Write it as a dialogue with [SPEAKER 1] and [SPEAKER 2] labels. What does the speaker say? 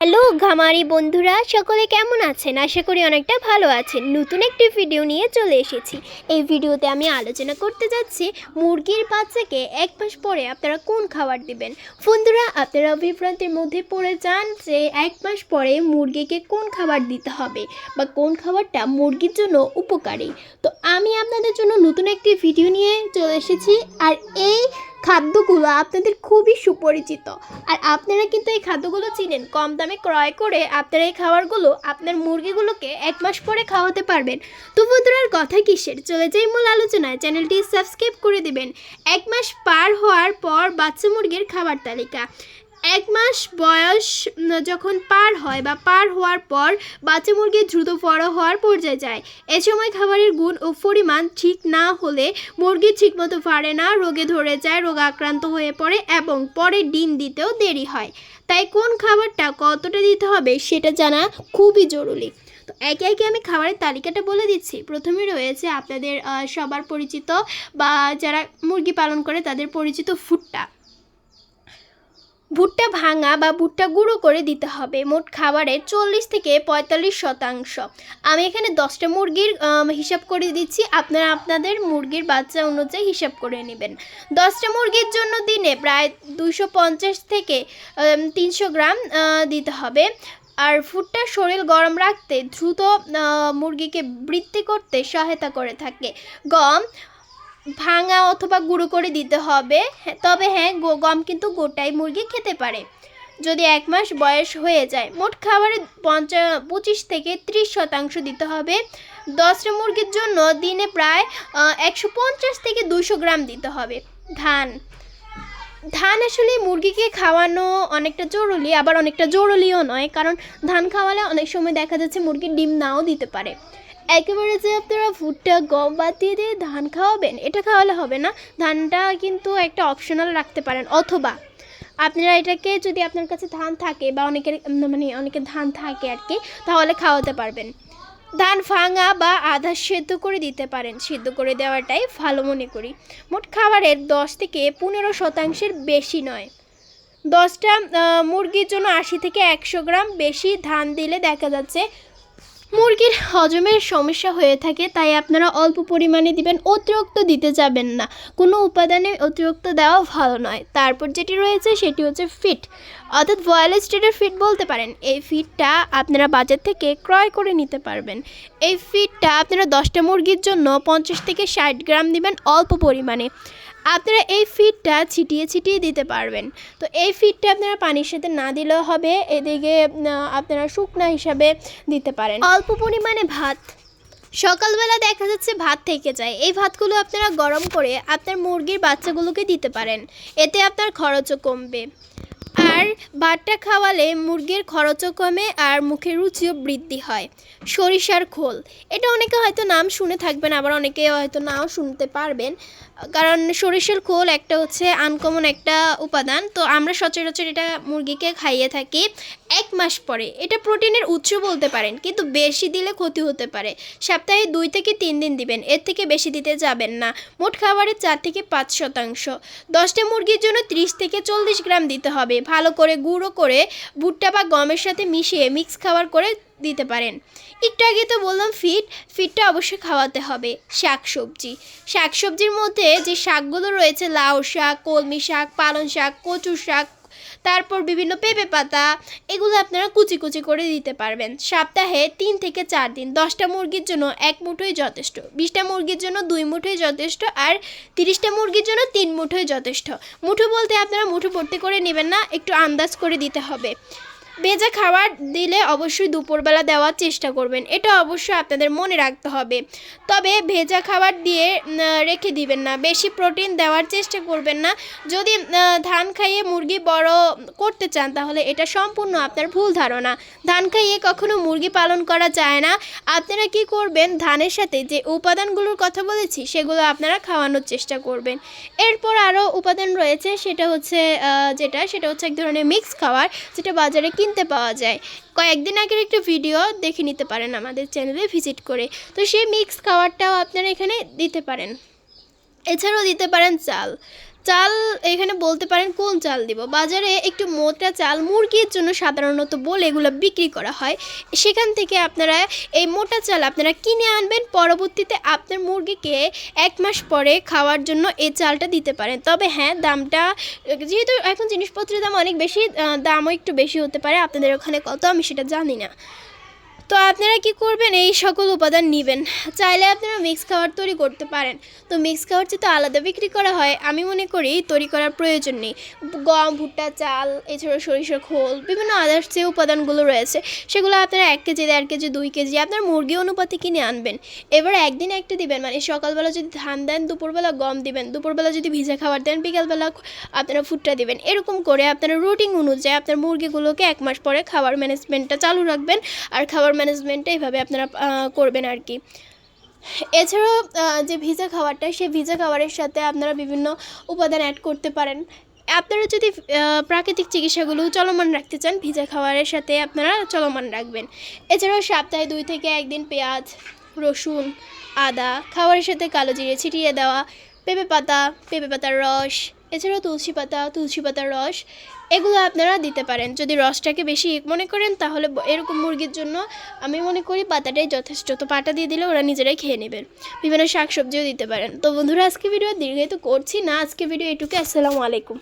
[SPEAKER 1] Hello, ঘামারি বন্ধুরা, সকলে কেমন আছেন? আশা করি অনেকটা ভালো আছেন। নতুন একটি ভিডিও নিয়ে চলে এসেছি। এই ভিডিওতে আমি আলোচনা করতে যাচ্ছি মুরগির বাচ্চাকে এক মাস পরে আপনারা কোন খাবার দিবেন? বন্ধুরা, আপনারা বিভ্রান্তির মধ্যে পড়ে যান যে এক মাস পরে মুরগিকে কোন খাবার দিতে হবে বা কোন খাবারটা মুরগির জন্য উপকারী। তো আমি আপনাদের জন্য নতুন একটি ভিডিও নিয়ে চলে এসেছি। আর এই খাদ্যগুলো আপনাদের খুবই সুপরিচিত। আর আপনারা কিন্তু এই খাদ্যগুলো চিনেন। কম দামে ক্রয় করে আপনারা এই খাবারগুলো আপনার মুরগিগুলোকে এক মাস পরে খাওয়াতে পারবেন। তো বন্ধুরার কথা কিসের? চলে যাই মূল আলোচনায়। চ্যানেলটি সাবস্ক্রাইব করে দিবেন। এক মাস পার হওয়ার পর বাচ্চা মুরগির খাবার তালিকা। এক মাস বয়স যখন পার হয় বা পার হওয়ার পর বাচ্চা মুরগি দ্রুত বড় হওয়ার পর্যায়ে যায়। এ সময় খাবারের গুণ ও পরিমাণ ঠিক না হলে মুরগি ঠিকমতো পারে না, রোগে ধরে যায়, রোগ আক্রান্ত হয়ে পড়ে এবং পরে ডিম দিতেও দেরি হয়। তাই কোন খাবারটা কতটা দিতে হবে সেটা জানা খুবই জরুরি। তো একে একে আমি খাবারের তালিকাটা বলে দিচ্ছি। প্রথমে রয়েছে আপনাদের সবার পরিচিত বা যারা মুরগি পালন করে তাদের পরিচিত ভুট্টা ভুট্টা ভাঙা বা ভুট্টা গুঁড়ো করে দিতে হবে। মোট খাবারের চল্লিশ থেকে পঁয়তাল্লিশ শতাংশ। আমি এখানে দশটা মুরগির হিসাব করে দিচ্ছি। আপনারা আপনাদের মুরগির বাচ্চা অনুযায়ী হিসাব করে নেবেন। দশটা মুরগির জন্য দিনে প্রায় দুশো পঞ্চাশ থেকে তিনশো গ্রাম দিতে হবে। আর ফুডটা শরীর গরম রাখতে দ্রুত মুরগিকে বৃদ্ধি করতে সহায়তা করে থাকে। গম ভাঙা অথবা গুঁড়ো করে দিতে হবে। হ্যাঁ, তবে হ্যাঁ গম কিন্তু গোটাই মুরগি খেতে পারে। যদি এক মাস বয়স হয়ে যায় মোট খাবারে পঞ্চা পঁচিশ থেকে ত্রিশ শতাংশ দিতে হবে। দশটা মুরগির জন্য দিনে প্রায় একশো পঞ্চাশ থেকে দুশো গ্রাম দিতে হবে। ধান। ধান আসলে মুরগিকে খাওয়ানো অনেকটা জরুরি আবার অনেকটা জরুরিও নয় কারণ ধান খাওয়ালে অনেক সময় দেখা যাচ্ছে মুরগির ডিম নাও দিতে পারে। একেবারে যে আপনারা ভুট্টা, গম বাদ দিয়ে দিয়ে ধান খাওয়াবেন, এটা খাওয়ালে হবে না। ধানটা কিন্তু একটা অপশনাল রাখতে পারেন। অথবা আপনারা এটাকে যদি আপনার কাছে ধান থাকে বা অনেকের মানে অনেকের ধান থাকে আর কি, তাহলে খাওয়াতে পারবেন। ধান ভাঙা বা আধা সেদ্ধ করে দিতে পারেন। সেদ্ধ করে দেওয়াটাই ভালো মনে করি। মোট খাবারের দশ থেকে পনেরো শতাংশের বেশি নয়। দশটা মুরগির জন্য আশি থেকে একশো গ্রাম বেশি ধান দিলে দেখা যাচ্ছে মুরগির হজমের সমস্যা হয়ে থাকে, তাই আপনারা অল্প পরিমাণে দিবেন, অতিরিক্ত দিতে যাবেন না। কোনো উপাদানে অতিরিক্ত দেওয়া ভালো নয়। তারপর যেটি রয়েছে সেটি হচ্ছে ফিট। অর্থাৎ ভয়েল স্টেটের ফিট বলতে পারেন। এই ফিটটা আপনারা বাজার থেকে ক্রয় করে নিতে পারবেন। এই ফিটটা আপনারা দশটা মুরগির জন্য পঞ্চাশ থেকে ষাট গ্রাম দিবেন অল্প পরিমাণে। আপনারা এই ফিডটা ছিটিয়ে ছিটিয়ে দিতে পারবেন। তো এই ফিডটা আপনারা পানির সাথে না দিলেও হবে, এদিকে আপনারা শুকনা হিসাবে দিতে পারেন। অল্প পরিমাণে ভাত। সকালবেলা দেখা যাচ্ছে ভাত থেকে যায়। এই ভাতগুলো আপনারা গরম করে আপনার মুরগির বাচ্চাগুলোকে দিতে পারেন। এতে আপনার খরচও কমবে। আর ভাতটা খাওয়ালে মুরগির খরচও কমে আর মুখের রুচিও বৃদ্ধি হয়। সরিষার খোল। এটা অনেকে হয়তো নাম শুনে থাকবেন, আবার অনেকে হয়তো নাও শুনতে পারবেন। কারণ সরিষার খোল একটা হচ্ছে আনকমন একটা উপাদান। তো আমরা সচরাচর এটা মুরগিকে খাইয়ে থাকি এক মাস পরে। এটা প্রোটিনের উৎস বলতে পারেন, কিন্তু বেশি দিলে ক্ষতি হতে পারে। সপ্তাহে দুই থেকে তিন দিন দিবেন, এর থেকে বেশি দিতে যাবেন না। মোট খাবারের চার থেকে পাঁচ শতাংশ। দশটা মুরগির জন্য ত্রিশ থেকে চল্লিশ গ্রাম দিতে হবে। ভালো করে গুঁড়ো করে ভুট্টা বা গমের সাথে মিশিয়ে মিক্স খাবার করে দিতে পারেন। একটু আগে তো বললাম ফিট ফিটটা অবশ্যই খাওয়াতে হবে শাক সবজি শাক সবজির মধ্যে যে শাকগুলো রয়েছে, লাউ শাক, কলমি শাক, পালং শাক কচু শাক, তারপর বিভিন্ন পেঁপে পাতা, এগুলো আপনারা কুচি কুচি করে দিতে পারবেন। সপ্তাহে তিন থেকে চার দিন, দশটা মুরগির জন্য এক মুঠোই যথেষ্ট, বিশটা মুরগির জন্য দুই মুঠোই যথেষ্ট আর তিরিশটা মুরগির জন্য তিন মুঠোই যথেষ্ট। মুঠো বলতে আপনারা মুঠো ভর্তি করে নেবেন না, একটু আন্দাজ করে দিতে হবে। ভেজা খাবার দিলে অবশ্যই দুপুরবেলা দেওয়ার চেষ্টা করবেন। এটা অবশ্যই আপনাদের মনে রাখতে হবে। তবে ভেজা খাবার দিয়ে রেখে দিবেন না। বেশি প্রোটিন দেওয়ার চেষ্টা করবেন না। যদি ধান খাইয়ে মুরগি বড় করতে চান, তাহলে এটা সম্পূর্ণ আপনার ভুল ধারণা। ধান খাইয়ে কখনো মুরগি পালন করা যায় না। আপনারা কি করবেন? ধানের সাথে যে উপাদানগুলোর কথা বলেছি, সেগুলো আপনারা খাওয়ানোর চেষ্টা করবেন। এরপর আরও উপাদান রয়েছে, সেটা হচ্ছে যেটা, সেটা হচ্ছে এক ধরনের মিক্স খাবার, যেটা বাজারে কিনতে পাওয়া যায়। কয়েকদিন আগের একটা ভিডিও দেখে নিতে পারেন আমাদের চ্যানেলে ভিজিট করে। তো সেই মিক্স খাবারটাও আপনারা এখানে দিতে পারেন। এছাড়াও দিতে পারেন চাল। চাল এখানে বলতে পারেন কোন চাল দিব? বাজারে একটু মোটা চাল মুরগির জন্য সাধারণত বলে এগুলো বিক্রি করা হয়। সেখান থেকে আপনারা এই মোটা চাল আপনারা কিনে আনবেন, পরবর্তীতে আপনার মুরগিকে এক মাস পরে খাওয়ার জন্য এই চালটা দিতে পারেন। তবে হ্যাঁ দামটা, যেহেতু এখন জিনিসপত্রের দাম অনেক বেশি দামও একটু বেশি হতে পারে। আপনাদের ওখানে কত আমি সেটা জানি না। তো আপনারা কি করবেন? এই সকল উপাদান নেবেন। চাইলে আপনারা মিক্স খাবার তৈরি করতে পারেন। তো মিক্স খাবার যেহেতু আলাদা বিক্রি করা হয়, আমি মনে করি তৈরি করার প্রয়োজন নেই। গম, ভুট্টা, চাল এছাড়া সরিষার খোল, বিভিন্ন আদার্স যে উপাদানগুলো রয়েছে, সেগুলো আপনারা এক কেজি, দেড় কেজি, দুই কেজি, আপনার মুরগি অনুপাতে কিনে আনবেন। এবার একদিন একটা দিবেন মানে সকালবেলা যদি ধান দেন, দুপুরবেলা গম দিবেন, দুপুরবেলা যদি ভিজা খাবার দেন, বিকালবেলা আপনারা ভুট্টা দিবেন। এরকম করে আপনারা রুটিন অনুযায়ী আপনার মুরগিগুলোকে এক মাস পরে খাবার ম্যানেজমেন্টটা চালু রাখবেন। আর খাবার ম্যানেজমেন্টটা এইভাবে আপনারা করবেন আর কি এছাড়াও যে ভিজা খাবারটা, সেই ভিজা খাবারের সাথে আপনারা বিভিন্ন উপাদান অ্যাড করতে পারেন। আপনারা যদি প্রাকৃতিক চিকিৎসাগুলো চলমান রাখতে চান, ভিজা খাবারের সাথে আপনারা চলমান রাখবেন। এছাড়াও সপ্তাহে দুই থেকে একদিন পেঁয়াজ, রসুন, আদা, খাবারের সাথে কালো জিরে ছিটিয়ে দেওয়া, পেঁপে পাতা, পেঁপে পাতার রস, এছাড়াও তুলসী পাতা, তুলসী পাতার রস এগুলো আপনারা দিতে পারেন। যদি রসটাকে বেশি মনে করেন, তাহলে এরকম মুরগির জন্য আমি মনে করি পাতাটাই যথেষ্ট। তো পাটা দিয়ে দিলে ওরা নিজেরাই খেয়ে নেবেন। বিভিন্ন শাকসবজিও দিতে পারেন। তো বন্ধুরা, আজকে ভিডিও দীর্ঘায়িত করছি না। আজকে ভিডিও এটুকু আসসালামু আলাইকুম।